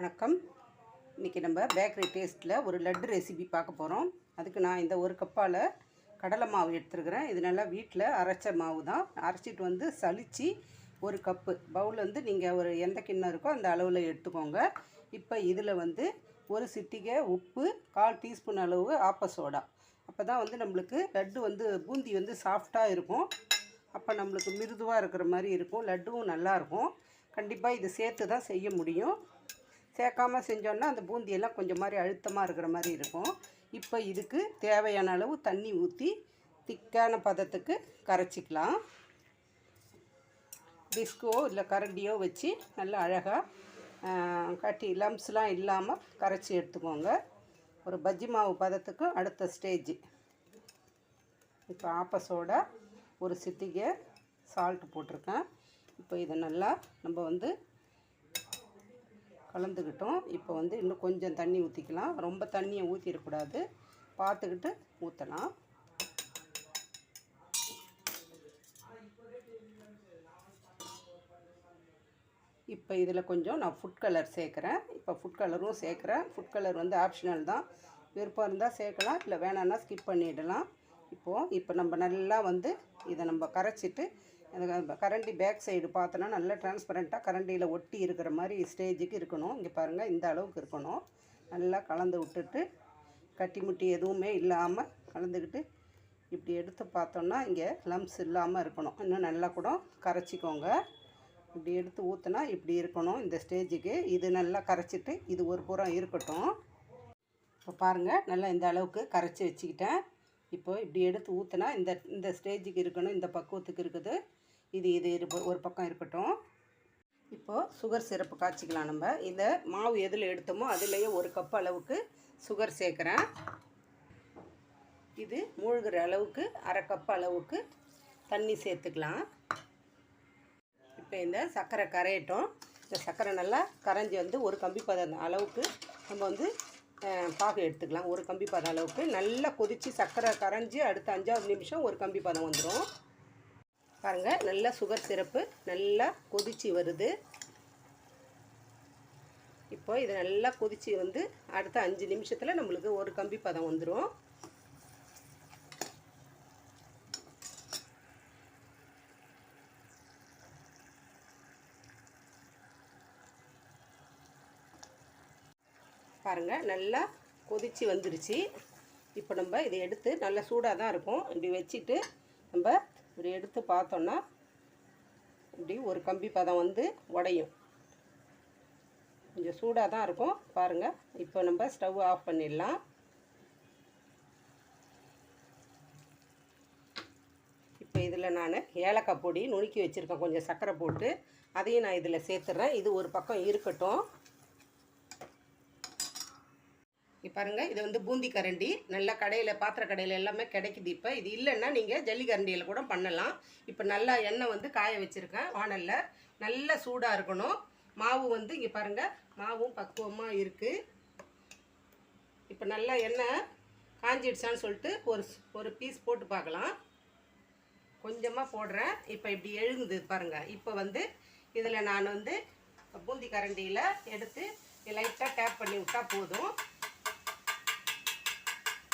வணக்கம். இன்றைக்கி நம்ம பேக்கரி டேஸ்ட்டில் ஒரு லட்டு ரெசிபி பார்க்க போகிறோம் அதுக்கு நான் இந்த ஒரு கப்பால் கடலை மாவு எடுத்துருக்கிறேன். இது நல்லா வீட்டில் அரைச்ச மாவு தான். அரைச்சிட்டு வந்து சளிச்சு ஒரு கப்பு. பவுல் வந்து நீங்கள் ஒரு எந்த கிண்ணம் இருக்கோ அந்த அளவில் எடுத்துக்கோங்க. இப்போ இதில் வந்து ஒரு சிட்டிகை உப்பு கால் டீஸ்பூன் அளவு ஆப்ப சோடா. அப்போ தான் வந்து நம்மளுக்கு லட்டு வந்து பூந்தி வந்து சாஃப்டாக இருக்கும். அப்போ நம்மளுக்கு மிருதுவாக இருக்கிற மாதிரி இருக்கும். லட்டுவும் நல்லாயிருக்கும் கண்டிப்பாக இது சேர்த்து தான் செய்ய முடியும். சேர்க்காம செஞ்சோன்னா அந்த பூந்தியெல்லாம் கொஞ்சம் மாதிரி அழுத்தமாக இருக்கிற மாதிரி இருக்கும். இப்போ இதுக்கு தேவையான அளவு தண்ணி ஊற்றி திக்கான பதத்துக்கு கரைச்சிக்கலாம். டிஸ்கோ இல்லை கரண்டியோ வச்சு நல்லா அழகாக கட்டி லம்ஸ்லாம் இல்லாமல் கரைச்சி எடுத்துக்கோங்க. ஒரு பஜ்ஜி மாவு பதத்துக்கு அடுத்த ஸ்டேஜ் இப்போ ஆப்பசோட ஒரு சிட்டிகை சால்ட்டு போட்டிருக்கேன். இப்போ இதை நல்லா நம்ம வந்து கலந்துக்கிட்டோம். இப்போ வந்து இன்னும் கொஞ்சம் தண்ணி ஊற்றிக்கலாம் ரொம்ப தண்ணியை ஊற்றிடக்கூடாது பார்த்துக்கிட்டு ஊற்றலாம் இப்போ இதில் கொஞ்சம் நான் ஃபுட் கலர் சேர்க்குறேன். இப்போ ஃபுட் கலரும் சேர்க்குறேன். ஃபுட் கலர் வந்து ஆப்ஷனல் தான். விருப்பம் இருந்தால் சேர்க்கலாம். இல்லை வேணான்னா ஸ்கிப் பண்ணிடலாம். இப்போது இப்போ நம்ம நல்லா வந்து இதை நம்ம கரைச்சிட்டு அந்த கரண்டி பேக் சைடு பார்த்தோன்னா நல்லா டிரான்ஸ்பரண்ட்டாக கரண்டியில் ஒட்டி இருக்கிற மாதிரி ஸ்டேஜுக்கு இருக்கணும். இங்கே பாருங்கள் இந்த அளவுக்கு இருக்கணும். நல்லா கலந்து விட்டுட்டு கட்டி முட்டி எதுவுமே இல்லாமல் கலந்துக்கிட்டு இப்படி எடுத்து பார்த்தோன்னா இங்கே லம்ஸ் இல்லாமல் இருக்கணும். இன்னும் நல்லா கூட கரைச்சிக்கோங்க. இப்படி எடுத்து ஊற்றினா இப்படி இருக்கணும் இந்த ஸ்டேஜுக்கு. இது நல்லா கரைச்சிட்டு இது ஒரு புறம் இருக்கட்டும். இப்போ பாருங்கள் நல்லா இந்த அளவுக்கு கரைச்சி வச்சுக்கிட்டேன். இப்போ இப்படி எடுத்து ஊற்றினா இந்த இந்த ஸ்டேஜுக்கு இருக்கணும் இந்த பக்குவத்துக்கு இருக்குது. இது இது இரு- ஒரு பக்கம் இருக்கட்டும். இப்போது சுகர் சிரப்பு காய்ச்சிக்கலாம் நம்ம. இந்த மாவு எதில் எடுத்தோமோ அதுலேயே ஒரு கப் அளவுக்கு சுகர் சேர்க்குறேன். இது மூழ்கிற அளவுக்கு அரை கப் அளவுக்கு தண்ணி சேர்த்துக்கலாம். இப்போ இந்த சர்க்கரை கரையட்டும். இந்த சர்க்கரை நல்லா கரைஞ்சி வந்து ஒரு கம்பி பதம் அளவுக்கு நம்ம வந்து பாகு எடுத்துக்கலாம். ஒரு கம்பி பதம் அளவுக்கு. நல்லா கொதித்து சர்க்கரை கரைஞ்சி அடுத்த அஞ்சாவது நிமிஷம் ஒரு கம்பி பதம் வந்துடும் பாருங்கள் நல்லா சுகர் சிரப்பு நல்லா கொதிச்சு வருது. இப்போ இதை நல்லா கொதிச்சு வந்து அடுத்த அஞ்சு நிமிஷத்தில் நம்மளுக்கு ஒரு கம்பி பதம் வந்துடும் பாருங்கள் நல்லா கொதிச்சு வந்துருச்சு. இப்போ நம்ம இதை எடுத்து நல்லா சூடாக தான் இருக்கும். இப்படி வச்சுட்டு நம்ம இப்படி எடுத்து பார்த்தோன்னா இப்படி ஒரு கம்பி பதம் வந்து உடையும். கொஞ்சம் சூடாக தான் இருக்கும். பாருங்கள் இப்போ நம்ம ஸ்டவ் ஆஃப் பண்ணிடலாம். இப்போ இதில் நான் ஏலக்காய் பொடி நுணுக்கி வச்சுருக்கேன். கொஞ்சம் சர்க்கரை போட்டு அதையும் நான் இதில் சேர்த்துறேன். இது ஒரு பக்கம் இருக்கட்டும். பாருங்கள் இது வந்து பூந்தி கரண்டி. நல்லா கடையில் பாத்திர கடையில் எல்லாமே கிடைக்குது இப்போ. இது இல்லைன்னா நீங்கள் ஜல்லி கரண்டியில் கூட பண்ணலாம். இப்போ நல்லா எண்ணெய் வந்து காய வச்சுருக்கேன் வானலில். நல்லா சூடாக இருக்கணும். மாவு வந்து இங்கே பாருங்கள் மாவும் பக்குவமாக இருக்குது இப்போ நல்லா எண்ணெய் காஞ்சிடுச்சான்னு சொல்லிட்டு ஒரு ஒரு பீஸ் போட்டு பார்க்கலாம். கொஞ்சமாக போடுறேன். இப்போ இப்படி எழுங்குது பாருங்கள் இப்போ வந்து இதில் நான் வந்து பூந்தி கரண்டியில் எடுத்து லைட்டாக டேப் பண்ணி விட்டால் போதும்.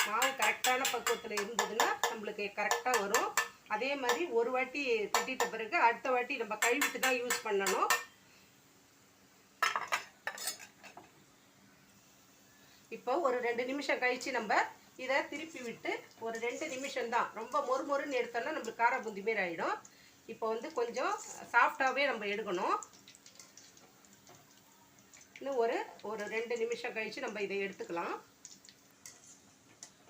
மாவு கரெக்டான பக்குவத்தில் இருந்ததுன்னா நம்மளுக்கு கரெக்டாக வரும். அதே மாதிரி ஒரு வாட்டி தட்டிட்ட பிறகு அடுத்த வாட்டி நம்ம கழுவிட்டு தான் யூஸ் பண்ணணும். இப்போ ஒரு ரெண்டு நிமிஷம் கழித்து நம்ம இதை திருப்பி விட்டு ஒரு ரெண்டு நிமிஷம் தான். ரொம்ப மொறு மொறுன்னு எடுத்தோம்னா நம்மளுக்கு கார பூந்தி மாரி ஆகிடும் இப்போ வந்து கொஞ்சம் சாஃப்டாகவே நம்ம எடுக்கணும். இன்னும் ஒரு ஒரு ரெண்டு நிமிஷம் கழித்து நம்ம இதை எடுத்துக்கலாம்.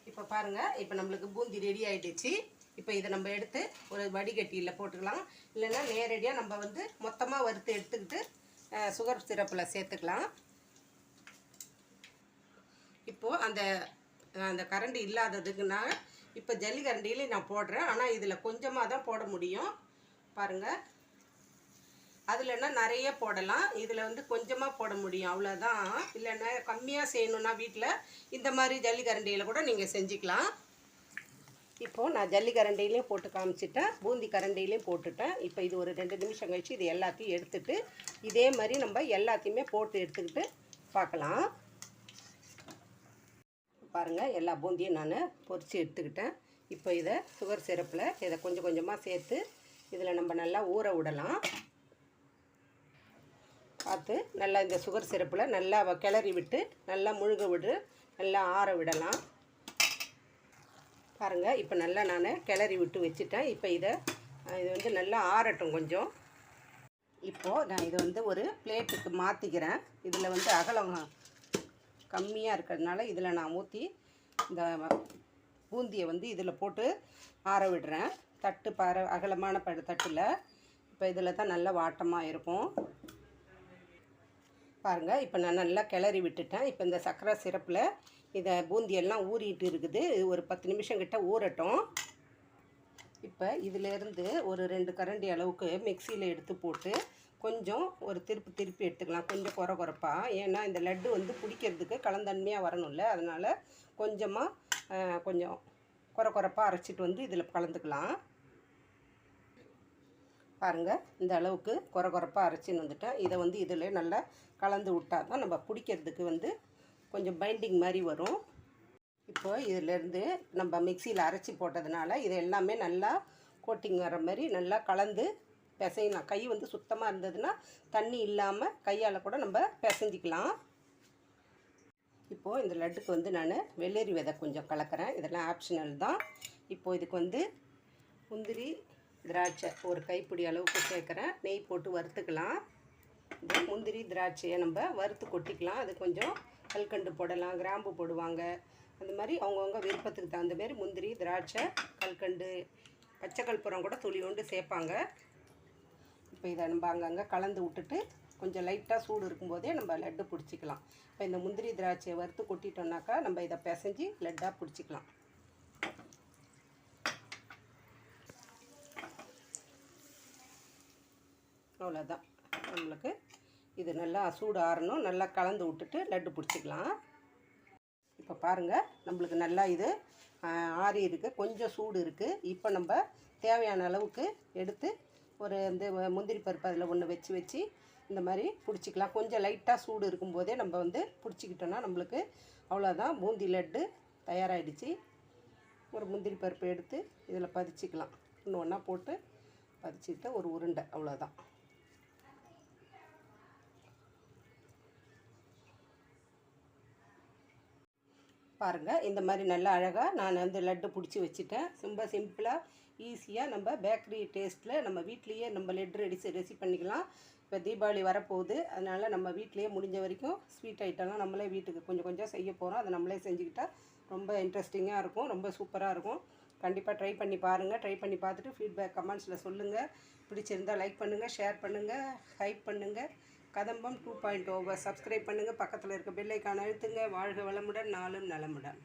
இப்போ பாருங்கள் இப்போ நம்மளுக்கு பூந்தி ரெடி ஆகிடுச்சு இப்போ இதை நம்ம எடுத்து ஒரு வடிகட்டியில் போட்டுக்கலாம். இல்லைன்னா நேரடியாக நம்ம வந்து மொத்தமாக வறுத்து எடுத்துக்கிட்டு சுகர் சிரப்பில் சேர்த்துக்கலாம். இப்போது அந்த அந்த கரண்டி இல்லாததுக்குன்னா இப்போ ஜல்லி கரண்டியில நான் போடுறேன். ஆனால் இதில் கொஞ்சமாக தான் போட முடியும். பாருங்கள் அதில்னா நிறைய போடலாம். இதில் வந்து கொஞ்சமாக போட முடியும். அவ்வளோதான் இல்லைன்னா கம்மியாக செய்யணுன்னா வீட்டில் இந்த மாதிரி ஜல்லிக்கரண்டியில் கூட நீங்கள் செஞ்சுக்கலாம். இப்போது நான் ஜல்லிக்கரண்டிலையும் போட்டு காமிச்சிட்டேன். பூந்தி கரண்டிலையும் போட்டுட்டேன். இப்போ இது ஒரு ரெண்டு நிமிஷம் கழிச்சு இது எல்லாத்தையும் எடுத்துட்டு இதே மாதிரி நம்ம எல்லாத்தையுமே போட்டு எடுத்துக்கிட்டு பார்க்கலாம். பாருங்கள் எல்லா பூந்தியும் நான் பொறிச்சு எடுத்துக்கிட்டேன். இப்போ இதை சுகர் சிரப்பில் இதை கொஞ்சம் கொஞ்சமாக சேர்த்து இதில் நம்ம நல்லா ஊற விடலாம். பார்த்து நல்லா இந்த சுகர் சிரப்பில் நல்லா வ- கிளறி விட்டு நல்லா முழுக விடு நல்லா ஆற விடலாம். பாருங்கள் இப்போ நல்லா நான் கிளறி விட்டு வச்சுட்டேன். இப்போ இதை இது வந்து நல்லா ஆறட்டும் கொஞ்சம். இப்போது நான் இதை வந்து ஒரு பிளேட்டுக்கு மாற்றிக்கிறேன் இதில் வந்து அகலம் கம்மியாக இருக்கிறதுனால இதில் நான் ஊற்றி இந்த பூந்தியை வந்து இதில் போட்டு ஆற விடுறேன். தட்டு பற அகலமான ப தட்டில். இப்போ இதில் தான் நல்ல வாட்டமாக இருக்கும். பாருங்கள் இப்போ நான் நல்லா கிளறி விட்டுட்டேன். இப்போ இந்த சர்க்கரை சிரப்பில் இதை பூந்தியெல்லாம் ஊறிட்டு இருக்குது. ஒரு பத்து நிமிஷம் கிட்ட ஊறட்டும். இப்போ இதிலேருந்து ஒரு ரெண்டு கரண்டி அளவுக்கு மிக்சியில் எடுத்து போட்டு கொஞ்சம் ஒரு திருப்பி திருப்பி எடுத்துக்கலாம். கொஞ்சம் குறை குறைப்பாக ஏன்னா இந்த லட்டு வந்து பிடிக்கிறதுக்கு கலந்தன்மையாக வரணும்ல. அதனால் கொஞ்சமாக கொஞ்சம் குறை குறைப்பாக அரைச்சிட்டு வந்து இதில் கலந்துக்கலாம். பாருங்கள் இந்த அளவுக்கு குறை குறைப்பாக அரைச்சின்னு வந்துட்டேன் இதை வந்து இதில் நல்லா கலந்து விட்டால் தான் நம்ம பிடிக்கிறதுக்கு வந்து கொஞ்சம் பைண்டிங் மாதிரி வரும். இப்போ இதிலேருந்து நம்ம மிக்சியில் அரைச்சி போட்டதுனால இது எல்லாமே நல்லா கோட்டிங் வர மாதிரி நல்லா கலந்து பிசையலாம். கை வந்து சுத்தமாக இருந்ததுன்னா தண்ணி இல்லாமல் கையால் கூட நம்ம பிசைஞ்சிக்கலாம். இப்போது இந்த லட்டுக்கு வந்து நான் வெள்ளரி விதை கொஞ்சம் கலக்கிறேன். இதெல்லாம் ஆப்ஷனல் தான். இப்போது இதுக்கு வந்து முந்திரி திராட்சை ஒரு கைப்பிடி அளவுக்கு சேர்க்குறேன். நெய் போட்டு வறுத்துக்கலாம். இந்த முந்திரி திராட்சையை நம்ம வறுத்து கொட்டிக்கலாம். அது கொஞ்சம் கல்கண்டு போடலாம் கிராம்பு போடுவாங்க. அந்த மாதிரி அவங்கவுங்க விருப்பத்துக்கு தகுந்த மாதிரி முந்திரி திராட்சை கல்கண்டு பச்சை கற்பூரம் கூட துளியோண்டு சேர்ப்பாங்க. இப்போ இதை நம்ம அங்கங்கே கலந்து விட்டுட்டு கொஞ்சம் லைட்டாக சூடு இருக்கும்போதே நம்ம லட்டு பிடிச்சிக்கலாம். இப்போ இந்த முந்திரி திராட்சையை வறுத்து கொட்டிட்டோம்னாக்கா நம்ம இதை பிசைஞ்சு லட்டாக பிடிச்சிக்கலாம். அவ்வளோதான் நம்மளுக்கு இது நல்லா சூடு ஆறணும் நல்லா கலந்து விட்டுட்டு லட்டு பிடிச்சிக்கலாம். இப்போ பாருங்கள் நம்மளுக்கு நல்லா இது ஆறி இருக்குது கொஞ்சம் சூடு இருக்குது இப்போ நம்ம தேவையான அளவுக்கு எடுத்து ஒரு இந்த முந்திரி பருப்பு அதில் ஒன்று வச்சு வச்சு இந்த மாதிரி பிடிச்சிக்கலாம். கொஞ்சம் லைட்டாக சூடு இருக்கும்போதே நம்ம வந்து பிடிச்சிக்கிட்டோன்னா நம்மளுக்கு அவ்வளோதான் பூந்தி லட்டு தயாராகிடுச்சு ஒரு முந்திரி பருப்பு எடுத்து இதில் பதிச்சிக்கலாம். ஒன்று ஒன்றா போட்டு பதிச்சுக்கிட்டு ஒரு உருண்டை அவ்வளோதான் பாருங்கள் இந்த மாதிரி நல்லா அழகாக நான் வந்து லட்டு பிடிச்சி வச்சுட்டேன். ரொம்ப சிம்பிளாக ஈஸியாக நம்ம பேக்கரி டேஸ்ட்டில் நம்ம வீட்லேயே நம்ம லட்டு ரெடி ரெசி பண்ணிக்கலாம். இப்போ தீபாவளி வரப்போகுது. அதனால் நம்ம வீட்லேயே முடிஞ்ச வரைக்கும் ஸ்வீட் ஐட்டம்லாம் நம்மளே வீட்டுக்கு கொஞ்சம் கொஞ்சம் செய்ய போகிறோம் அதை நம்மளே செஞ்சுக்கிட்டால் ரொம்ப இன்ட்ரெஸ்டிங்காக இருக்கும். ரொம்ப சூப்பராக இருக்கும். கண்டிப்பாக ட்ரை பண்ணி பாருங்கள் ட்ரை பண்ணி பார்த்துட்டு ஃபீட்பேக் கமெண்ட்ஸில் சொல்லுங்கள் பிடிச்சிருந்தா லைக் பண்ணுங்கள் ஷேர் பண்ணுங்கள் ஹைப் பண்ணுங்கள் கதம்பம் டூ பாயிண்ட் ஓவர் சப்ஸ்கிரைப் பண்ணுங்கள் பக்கத்தில் இருக்க பெல்லைக்கான அழுத்துங்க. வாழ்க வளமுடன் நாளும் நலமுடன்.